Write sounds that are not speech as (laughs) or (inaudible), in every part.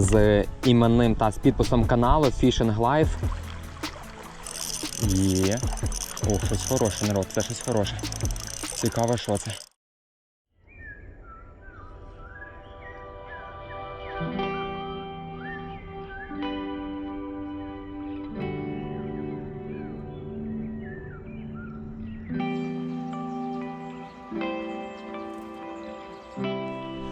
з іменним та з підписом каналу Fishing Life. Є. Ох, щось хороше, народ, це щось хороше. Цікаво, що це.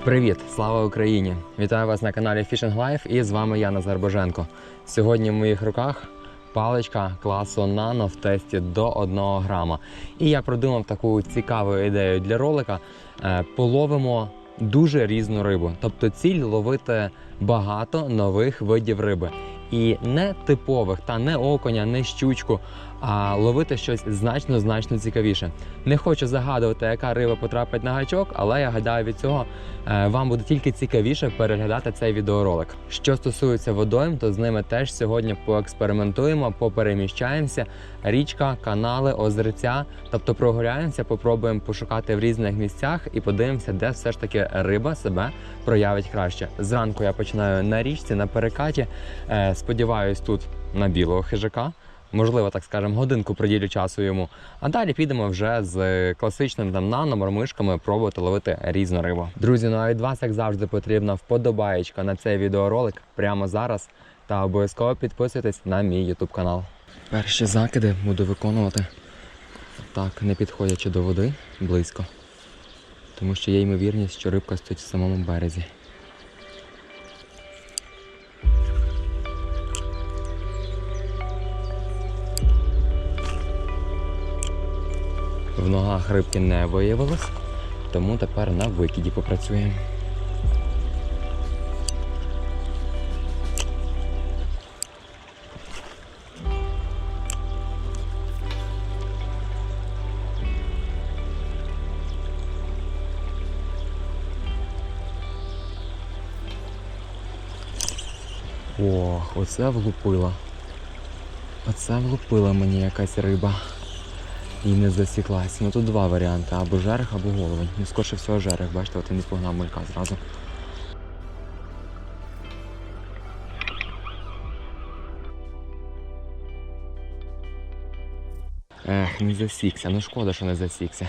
Привіт, слава Україні! Вітаю вас на каналі Fishing Life і з вами я Назар Боженко. Сьогодні в моїх руках паличка класу Nano в тесті до 1 грама. І я продумав таку цікаву ідею для ролика. Е, Половимо дуже різну рибу. Тобто ціль ловити багато нових видів риби. І не типових, та не оконя, не щучку, а ловити щось значно значно цікавіше. Не хочу загадувати, яка риба потрапить на гачок, але я гадаю, від цього е, вам буде тільки цікавіше переглядати цей відеоролик. Що стосується водойм, то з ними теж сьогодні поекспериментуємо, попереміщаємося. Річка, канали, озерця. Тобто прогуляємося, попробуємо пошукати в різних місцях і подивимося, де все ж таки риба себе проявить краще. Зранку я починаю на річці, на перекаті. Е, Сподіваюсь, тут на білого хижака. Можливо, так скажемо, годинку приділю часу йому. А далі підемо вже з класичним там нано, мормишками пробувати ловити різну рибу. Друзі, ну а від вас, як завжди, потрібна вподобаєчка на цей відеоролик прямо зараз. Та обов'язково підписуйтесь на мій YouTube канал. Перші закиди буду виконувати так, не підходячи до води близько. Тому що є ймовірність, що рибка стоїть в самому березі. В ногах рибки не виявилось, тому тепер на викиді попрацюємо. Ох, оце влупила. Оце влупила мені якась риба. І не засіклась. Ну тут два варіанти: або жерех, або головень. Ну, скорше всього жерех, бачите, от і спогнав малька зразу. Ех, не засікся. Ну шкода, що не засікся.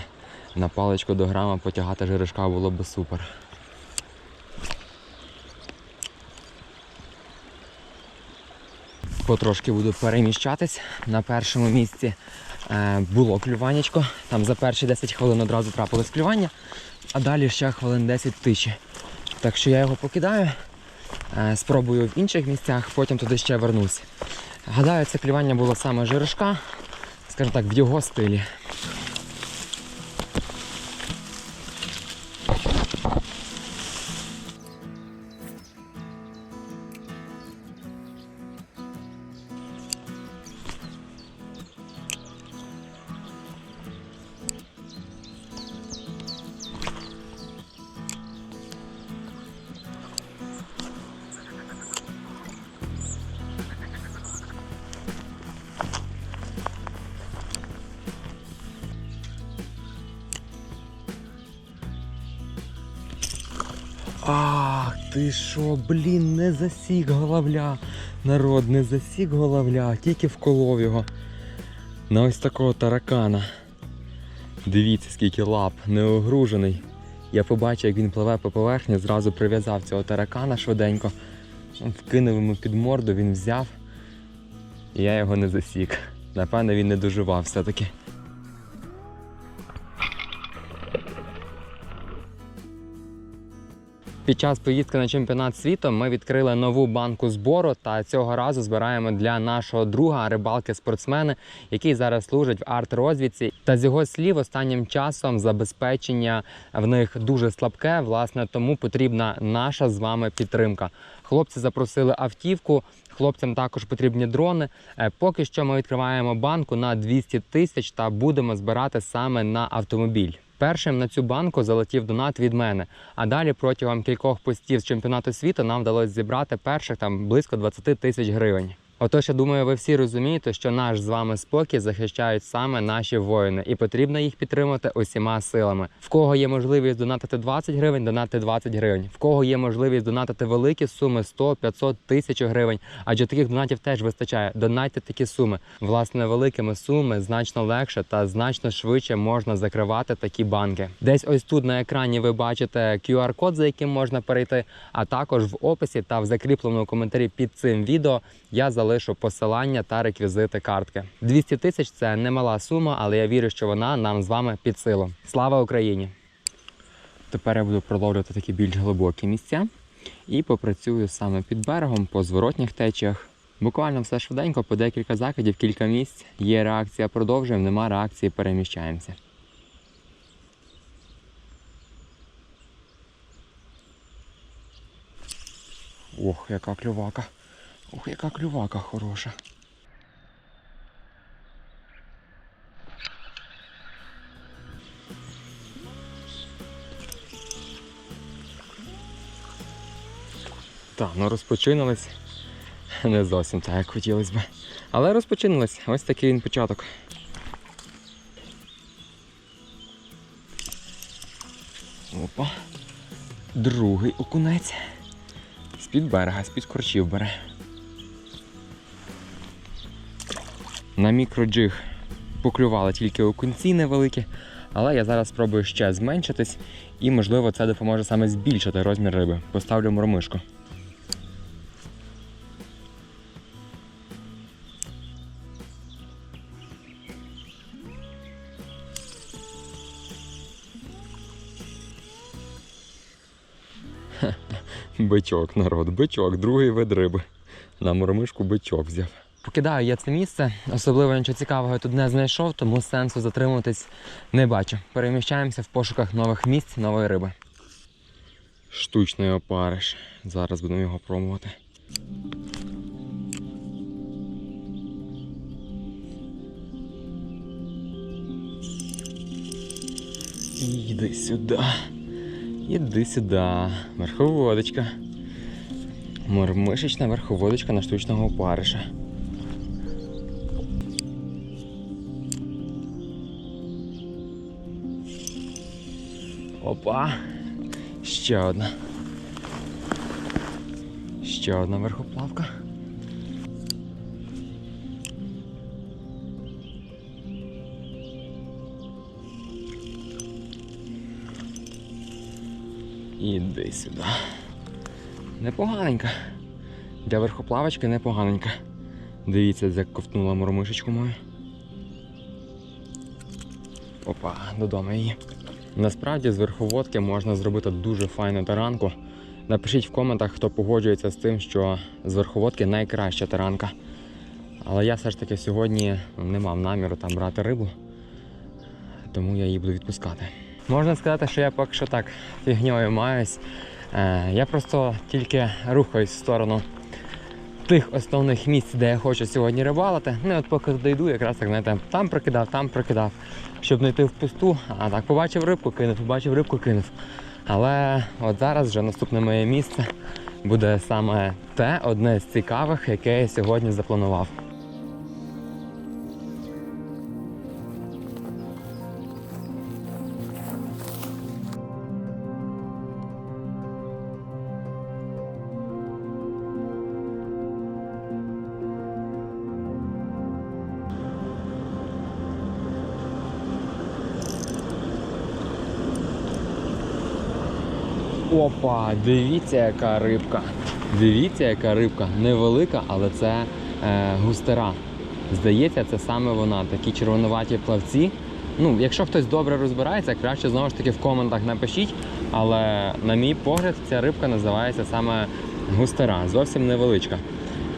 На паличку до грама потягати жерешка було б супер. Потрошки буду переміщатись. На першому місці було клюванечко. Там за перші 10 хвилин одразу трапилось клювання, а далі ще хвилин 10 тиші. Так що я його покидаю, е, спробую в інших місцях, потім туди ще вернусь. Гадаю, це клювання було саме жиришка, скажімо так, в його стилі. Ти що, блін, не засік головля. Народ, не засік головля, тільки вколов його. На ось такого таракана. Дивіться, скільки лап, неогружений. Я побачив, як він пливе по поверхні, зразу прив'язав цього таракана швиденько. Вкинув йому під морду, він взяв. І я його не засік. Напевно, він не доживав все-таки. Під час поїздки на чемпіонат світу ми відкрили нову банку збору та цього разу збираємо для нашого друга рибалки спортсмени, який зараз служить в арт-розвідці. Та з його слів, останнім часом забезпечення в них дуже слабке. Власне, тому потрібна наша з вами підтримка. Хлопці запросили автівку. Хлопцям також потрібні дрони. Е, Поки що ми відкриваємо банку на 200 тисяч та будемо збирати саме на автомобіль. Першим на цю банку залетів донат від мене. А далі протягом кількох постів з чемпіонату світу нам вдалося зібрати перших там близько 20 тисяч гривень. Отож, я думаю, ви всі розумієте, що наш з вами спокій захищають саме наші воїни, і потрібно їх підтримати усіма силами. В кого є можливість донатити 20 гривень, донатити 20 гривень. В кого є можливість донатити великі суми 100, 500, 1000 гривень. Адже таких донатів теж вистачає. Донайте такі суми. Власне, великими сумами значно легше та значно швидше можна закривати такі банки. Десь ось тут на екрані ви бачите QR-код, за яким можна перейти. А також в описі та в закріпленому коментарі під цим відео я залишу посилання та реквізити картки. 200 тисяч це немала сума, але я вірю, що вона нам з вами під силу. Слава Україні! Тепер я буду проловлювати такі більш глибокі місця і попрацюю саме під берегом по зворотніх течіях. Буквально все швиденько, по декілька закидів, кілька місць. Є реакція, продовжуємо, нема реакції, переміщаємося. Ох, яка клювака. Ох, яка клювака хороша. Так, ну розпочинулись. Не зовсім так, як хотілося б. Але розпочинулись. Ось такий він початок. Опа. Другий окунець. З-під берега, з-під корчів бере. На мікроджиг поклювали тільки окунці невеликі, але я зараз спробую ще зменшитись і, можливо, це допоможе саме збільшити розмір риби. Поставлю мормишку. Бичок, народ, бичок, другий вид риби. На мормишку бичок взяв. Покидаю я це місце, особливо нічого цікавого я тут не знайшов, тому сенсу затримуватись не бачу. Переміщаємося в пошуках нових місць, нової риби. Штучний опариш. Зараз будемо його пробувати. Іди сюди. Іди сюди. Верховодочка. Мормишечна верховодочка на штучного опариша. Опа. Ще одна. Ще одна верхоплавка. Іди сюди. Непоганенька. Для верхоплавочки непоганенька. Дивіться, як ковтнула мормишечку мою. Опа, додому її. Насправді з верховодки можна зробити дуже файну таранку. Напишіть в коментах, хто погоджується з тим, що з верховодки найкраща таранка. Але я все ж таки сьогодні не мав наміру там брати рибу, тому я її буду відпускати. Можна сказати, що я поки що так фігньою маюсь. Е, я просто тільки рухаюсь в сторону тих основних місць, де я хочу сьогодні рибалити. Ну і от поки дойду, якраз так знаєте, там прокидав, там прокидав, щоб не йти в пусту. А так побачив рибку, кинув, побачив рибку, кинув. Але от зараз вже наступне моє місце буде саме те, одне з цікавих, яке я сьогодні запланував. Опа, дивіться, яка рибка. Дивіться, яка рибка. Невелика, але це е, густера. Здається, це саме вона. Такі червонуваті плавці. Ну, якщо хтось добре розбирається, краще знову ж таки в коментах напишіть. Але, на мій погляд, ця рибка називається саме густера. Зовсім невеличка.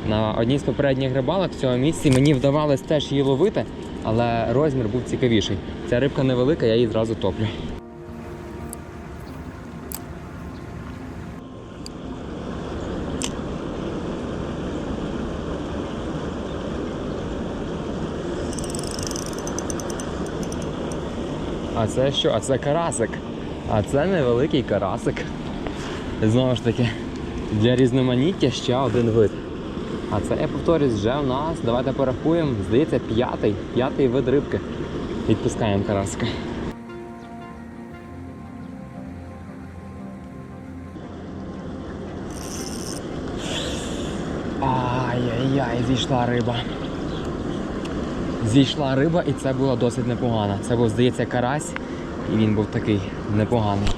На одній з попередніх рибалок в цьому місці мені вдавалось теж її ловити, але розмір був цікавіший. Ця рибка невелика, я її зразу топлю. Це що? А це карасик. А це невеликий карасик. Знову ж таки, для різноманіття ще один вид. А це, я повторюсь, вже у нас, давайте порахуємо, здається, п'ятий, п'ятий вид рибки. Відпускаємо караска. Ай-яй-яй, зійшла риба. Зійшла риба, і це було досить непогано. Це був, здається, карась, і він був такий непоганий.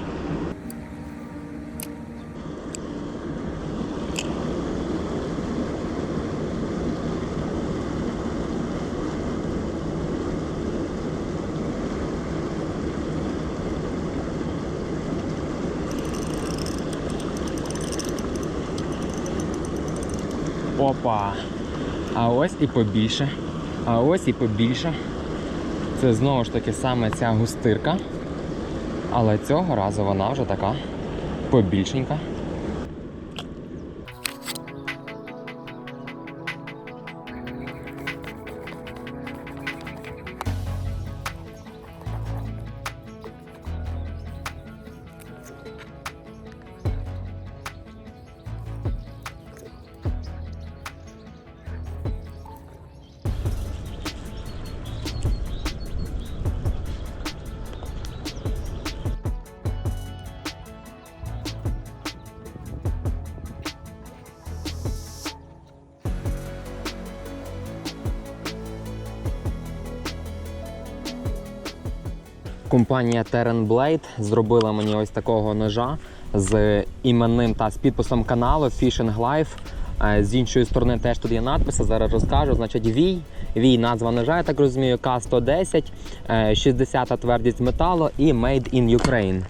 Опа! А ось і побільше. А ось і побільше. Це знову ж таки саме ця густирка. Але цього разу вона вже така побільшенька. Компанія Terran Blade зробила мені ось такого ножа з іменним та з підписом каналу Fishing Life. Е, З іншої сторони теж тут є надписи. Зараз розкажу. Значить, вій. Вій назва ножа, я так розумію, К110, 60-та твердість металу і Made in Ukraine.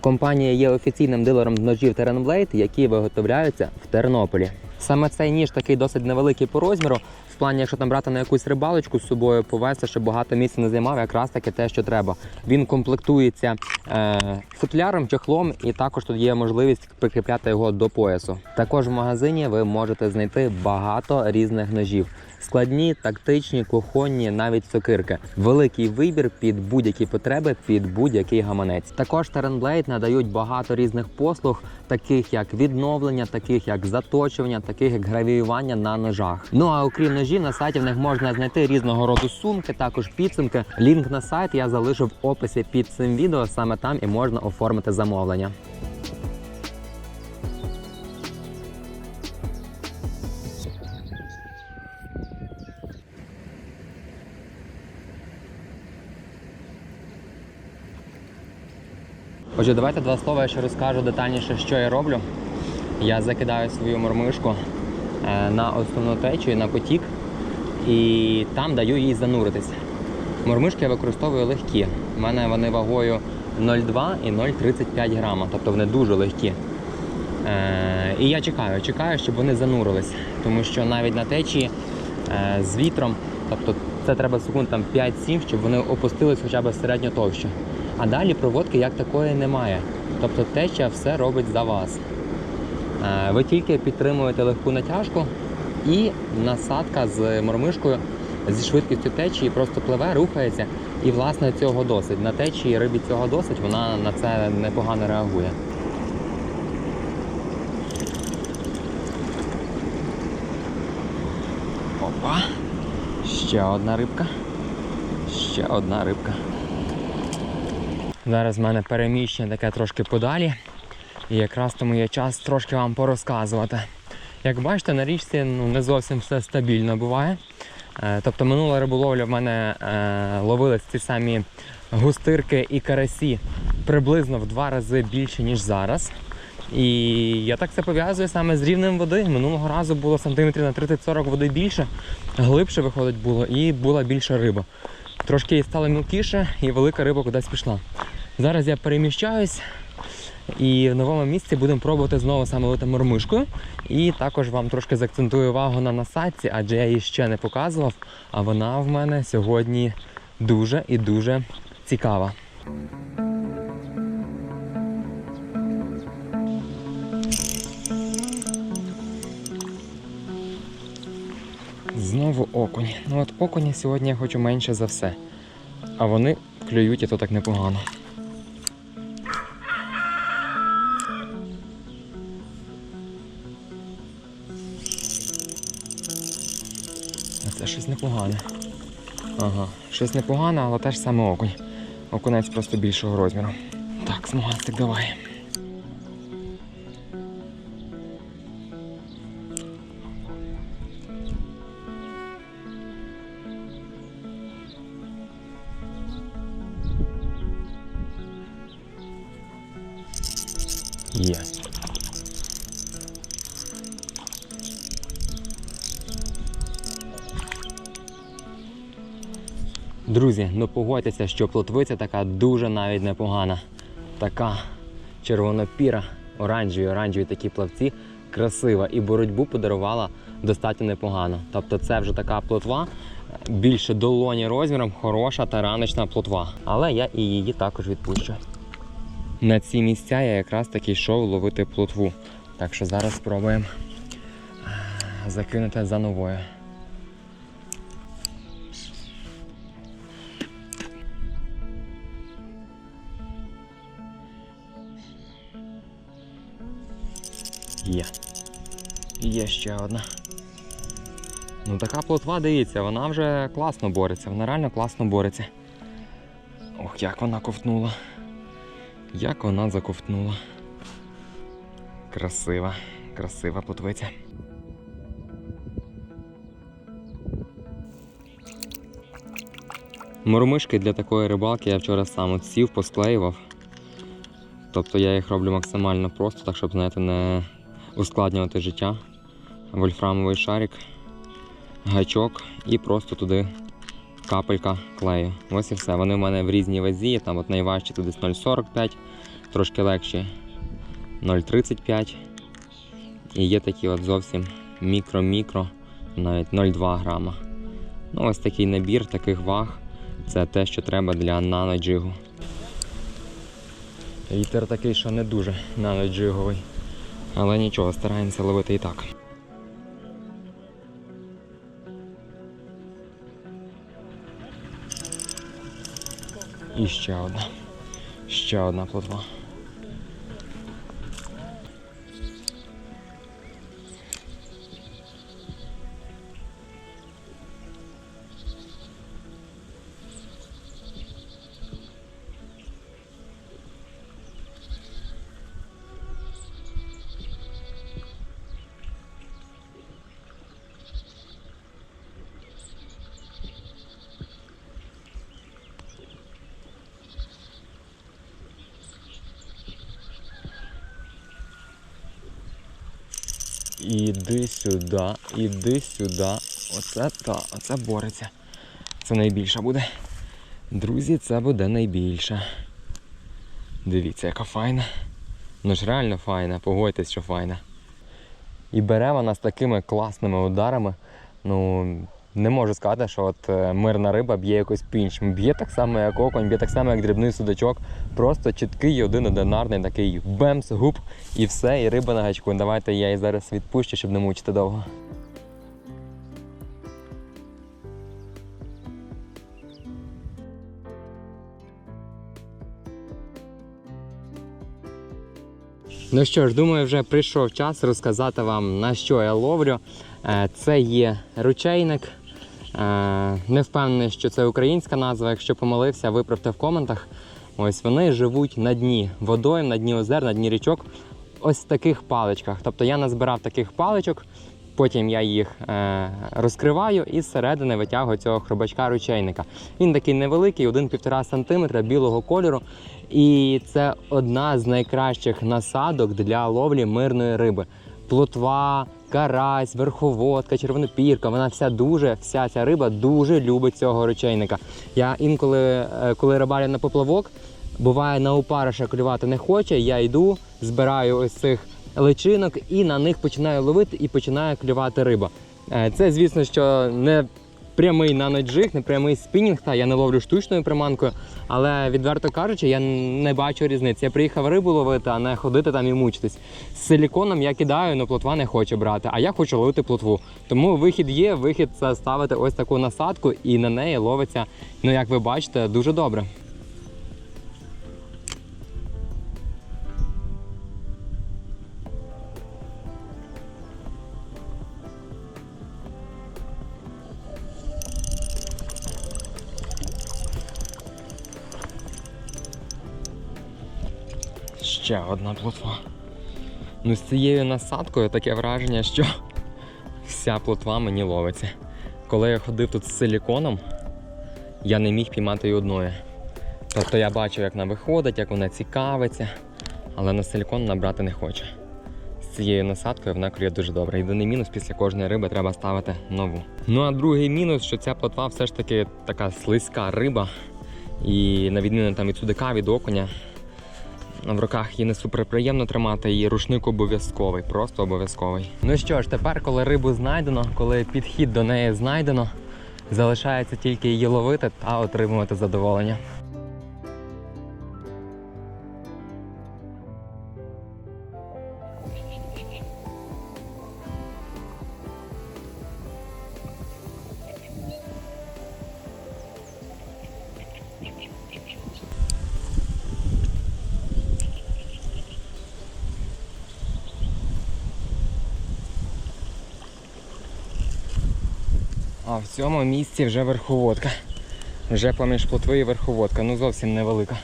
Компанія є офіційним дилером ножів Terranblade, які виготовляються в Тернополі. Саме цей ніж такий досить невеликий по розміру. В плані, якщо там брати на якусь рибалочку з собою повезти, щоб багато місця не займав, якраз таки те, що треба. Він комплектується е, футляром, чехлом, і також тут є можливість прикріпляти його до поясу. Також в магазині ви можете знайти багато різних ножів. Складні, тактичні, кухонні, навіть сокирки. Великий вибір під будь-які потреби, під будь-який гаманець. Також Terran Blade надають багато різних послуг, таких як відновлення, таких як заточування, таких як гравіювання на ножах. Ну а окрім ножів, на сайті в них можна знайти різного роду сумки, також підсумки. Лінк на сайт я залишив в описі під цим відео. Саме там і можна оформити замовлення. Отже, давайте два слова я ще розкажу детальніше, що я роблю. Я закидаю свою мормишку е, на основну течію, на потік, і там даю їй зануритись. Мормишки я використовую легкі. У мене вони вагою 0,2 і 0,35 грама, тобто вони дуже легкі. Е, і я чекаю, чекаю, щоб вони занурились, тому що навіть на течії е, з вітром, тобто це треба секунд там 5-7, щоб вони опустились хоча б середньо товще. А далі проводки як такої немає. Тобто течія все робить за вас. Е, Ви тільки підтримуєте легку натяжку і насадка з мормишкою зі швидкістю течії просто пливе, рухається. І власне цього досить. На течії рибі цього досить, вона на це непогано реагує. Опа. Ще одна рибка. Ще одна рибка. Зараз в мене переміщення таке трошки подалі. І якраз тому є час трошки вам порозказувати. Як бачите, на річці ну, не зовсім все стабільно буває. Е, Тобто минула риболовля в мене е, ловились ті самі густирки і карасі приблизно в два рази більше, ніж зараз. І я так це пов'язую саме з рівнем води. Минулого разу було сантиметрів на 30-40 води більше, глибше виходить було, і була більша риба. Трошки стало мілкіше і велика риба кудись пішла. Зараз я переміщаюсь і в новому місці будемо пробувати знову саме лити мормишкою. І також вам трошки заакцентую увагу на насадці, адже я її ще не показував, а вона в мене сьогодні дуже і дуже цікава. Знову окунь. Ну от окуня сьогодні я хочу менше за все. А вони клюють і то так непогано. Це щось непогане. Ага, щось непогане, але теж саме окунь. Окунець просто більшого розміру. Так, смугастик, давай. Є. Друзі, ну погодьтеся, що плотвиця така дуже навіть непогана. Така червонопіра, оранжеві, оранжеві такі плавці, красива і боротьбу подарувала достатньо непогано. Тобто це вже така плотва, більше долоні розміром, хороша та раночна плотва. Але я і її також відпущу. На ці місця я якраз таки йшов ловити плотву. Так що зараз спробуємо е, закинути за новою. Є. Є ще одна. Ну така плотва, дивіться, вона вже класно бореться, вона реально класно бореться. Ох, як вона ковтнула. Як вона заковтнула. Красива, красива плотвиця. Мормишки для такої рибалки я вчора сам от сів, посклеював. Тобто я їх роблю максимально просто, так щоб, знаєте, не ускладнювати життя. Вольфрамовий шарик, гачок і просто туди капелька клею. Ось і все. Вони в мене в різній вазі, там от найважчі тут десь 0,45, трошки легші 0,35. І є такі от зовсім мікро-мікро, навіть 0,2 грама. Ну, ось такий набір таких ваг. Це те, що треба для наноджигу. Вітер такий, що не дуже наноджиговий. Але нічого, стараємося ловити і так. І ще одна. Ще одна плотва. Іди сюди, іди сюди. Оце та, оце бореться. Це найбільша буде. Друзі, це буде найбільша. Дивіться, яка файна. Ну ж реально файна, погодьтесь, що файна. І бере вона з такими класними ударами. Ну, не можу сказати, що от е, мирна риба б'є якось пінч. Б'є так само, як оконь, б'є так само, як дрібний судачок. Просто чіткий, один одинарний такий бемс, гуп і все, і риба на гачку. Давайте я її зараз відпущу, щоб не мучити довго. Ну що ж, думаю, вже прийшов час розказати вам на що я ловлю. Е, Це є ручейник. Е, Не впевнений, що це українська назва. Якщо помилився, виправте в коментах. Ось вони живуть на дні водойм, на дні озер, на дні річок. Ось в таких паличках. Тобто я назбирав таких паличок, потім я їх е, розкриваю і зсередини витягую цього хробачка ручейника. Він такий невеликий, 1-1,5 см білого кольору. І це одна з найкращих насадок для ловлі мирної риби. Плотва, карась, верховодка, червонопірка. Вона вся дуже, вся ця риба дуже любить цього речейника. Я інколи, е, коли рибалю на поплавок, буває на опариша клювати не хоче. Я йду, збираю ось цих личинок і на них починаю ловити і починає клювати риба. Е, Це, звісно, що не прямий наноджиг, не прямий спінінг, та я не ловлю штучною приманкою. Але відверто кажучи, я не бачу різниці. Я приїхав рибу ловити, а не ходити там і мучитись. З силіконом я кидаю, але плотва не хоче брати. А я хочу ловити плотву. Тому вихід є. Вихід це ставити ось таку насадку, і на неї ловиться, ну як ви бачите, дуже добре. Ще одна плотва. Ну, з цією насадкою таке враження, що вся плотва мені ловиться. Коли я ходив тут з силіконом, я не міг піймати й одної. Тобто я бачу, як вона виходить, як вона цікавиться, але на силікон набрати не хоче. З цією насадкою вона клює дуже добре. Єдиний мінус після кожної риби треба ставити нову. Ну а другий мінус, що ця плотва все ж таки така слизька риба. І на відміну там від судака, від окуня, в руках її не супер приємно тримати, і рушник обов'язковий, просто обов'язковий. Ну що ж, тепер, коли рибу знайдено, коли підхід до неї знайдено, залишається тільки її ловити та отримувати задоволення. А в цьому місці вже верховодка. Вже поміж плотви і верховодка, ну зовсім невелика.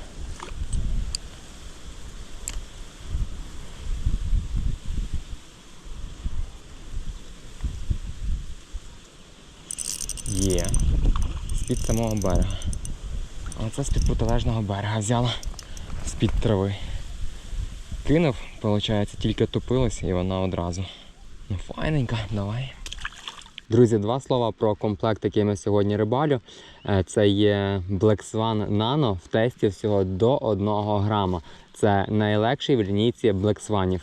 Є. З-під самого берега. А це з-під протилежного берега взяла з-під трави. Кинув, виходить, тільки топилася і вона одразу. Ну файненька, давай. Друзі, два слова про комплект, який ми сьогодні рибалю. Е, Це є Black Swan Nano в тесті всього до 1 грама. Це найлегший в лінійці Black Swanів.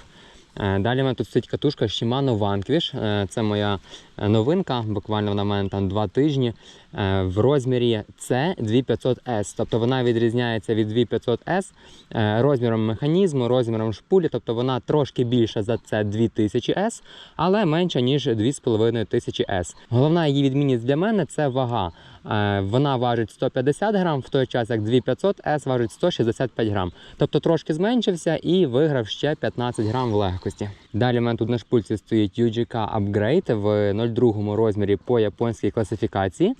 Е, Далі в мене тут стоїть катушка Shimano Vanquish. Е, Це моя новинка, буквально вона в мене там два тижні. Е, В розмірі C 2500S. Тобто вона відрізняється від 2500S е, розміром механізму, розміром шпулі. Тобто вона трошки більша за це 2000S, але менша, ніж 2500S. Головна її відмінність для мене це вага. Е, Вона важить 150 грам, в той час як 2500S важить 165 грам. Тобто трошки зменшився і виграв ще 15 грам в легкості. Далі в мене тут на шпульці стоїть UGK Upgrade в 02 розмірі по японській класифікації.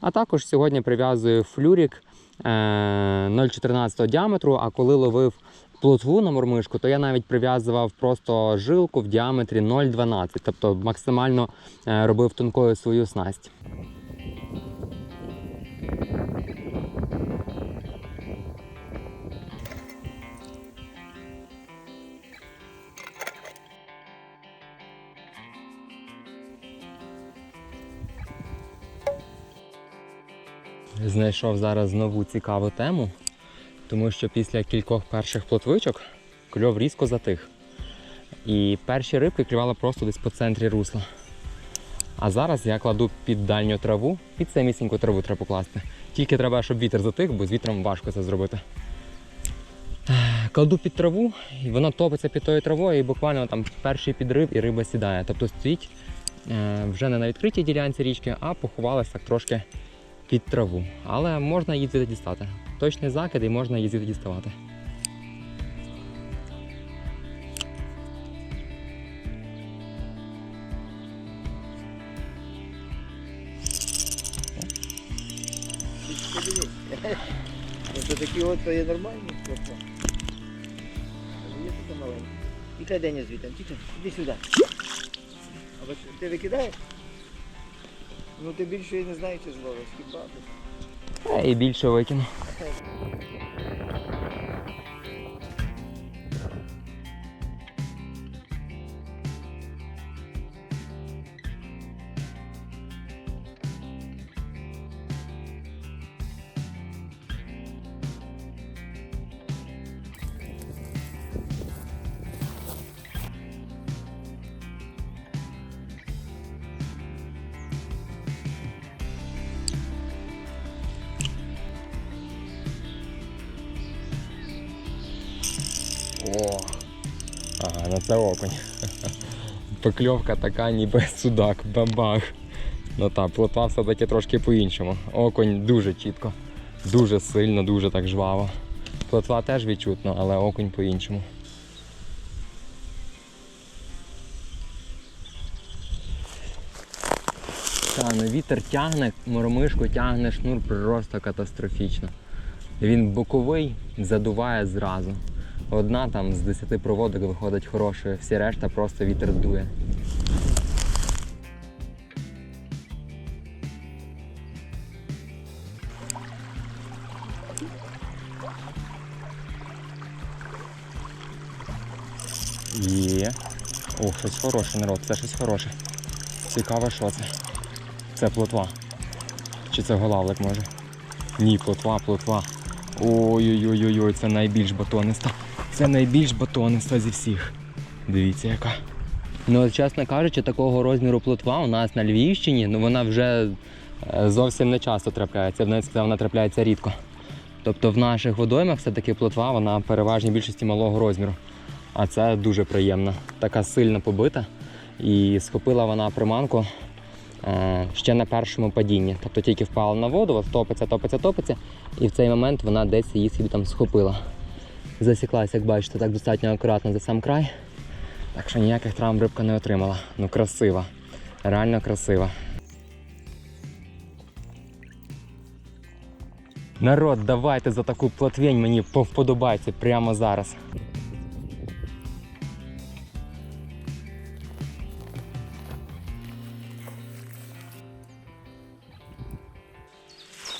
А також сьогодні прив'язую флюрік е, 0,14 діаметру, а коли ловив плотву на мормишку, то я навіть прив'язував просто жилку в діаметрі 0,12, тобто максимально е, робив тонкою свою снасть. Знайшов зараз нову цікаву тему, тому що після кількох перших плотвичок кльов різко затих. І перші рибки клювали просто десь по центрі русла. А зараз я кладу під дальню траву, під самісіньку траву треба покласти. Тільки треба, щоб вітер затих, бо з вітром важко це зробити. Кладу під траву, і вона топиться під тою травою, і буквально там перший підрив і риба сідає. Тобто стоїть е, вже не на відкритій ділянці річки, а поховалась так трошки під траву. Але можна її звідти дістати. Точний закид і можна її звідти діставати. Подивись. Це такі от є нормальні просто. Є таке маленьке. Тікай Деня звідти, тікай, сюди. А ти викидаєш? Ну ти більше і не знаєш, чи зловиш, хіба ти. І більше викину. (laughs) Покльовка така, ніби судак, бабах. Ну так, плотва все-таки трошки по-іншому. Окунь дуже чітко, дуже сильно, дуже так жваво. Плотва теж відчутно, але окунь по-іншому. Та, ну вітер тягне, мормишку тягне шнур просто катастрофічно. Він боковий, задуває зразу. Одна там з 10 проводок виходить хорошою, всі решта просто вітер дує. Є. О, щось хороше, народ, це щось хороше. Цікаво, що це. Це плотва. Чи це голавлик може? Ні, плотва, плотва. Ой-ой-ой, це найбільш батониста. Це найбільш батониста зі всіх. Дивіться яка. Ну, чесно кажучи, такого розміру плотва у нас на Львівщині, ну вона вже е, зовсім не часто трапляється. Навіть сказав, вона трапляється рідко. Тобто в наших водоймах все-таки плотва, вона в переважній більшості малого розміру. А це дуже приємно. Така сильно побита. І схопила вона приманку е, ще на першому падінні. Тобто тільки впала на воду, топиться, топиться, топиться, і в цей момент вона десь її собі там схопила. Засіклася, як бачите, так достатньо акуратно за сам край. Так що ніяких травм рибка не отримала. Ну красива. Реально красива. Народ, давайте за таку плотвень мені повподобайте прямо зараз.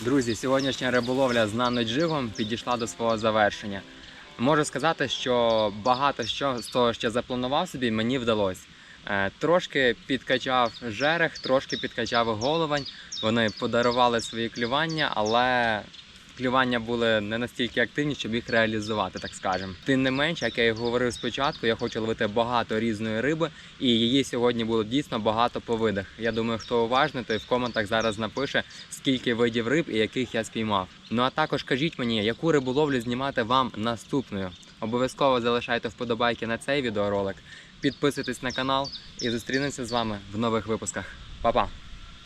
Друзі, сьогоднішня риболовля з наноджигом підійшла до свого завершення. Можу сказати, що багато що з того, що запланував собі, мені вдалося. Е, Трошки підкачав жерех, трошки підкачав головань. Вони подарували свої клювання, але клювання були не настільки активні, щоб їх реалізувати, так скажемо. Тим не менш, як я і говорив спочатку, я хочу ловити багато різної риби, і її сьогодні було дійсно багато по видах. Я думаю, хто уважний, той в коментах зараз напише, скільки видів риб і яких я спіймав. Ну а також кажіть мені, яку риболовлю знімати вам наступною. Обов'язково залишайте вподобайки на цей відеоролик, підписуйтесь на канал і зустрінемося з вами в нових випусках. Па-па!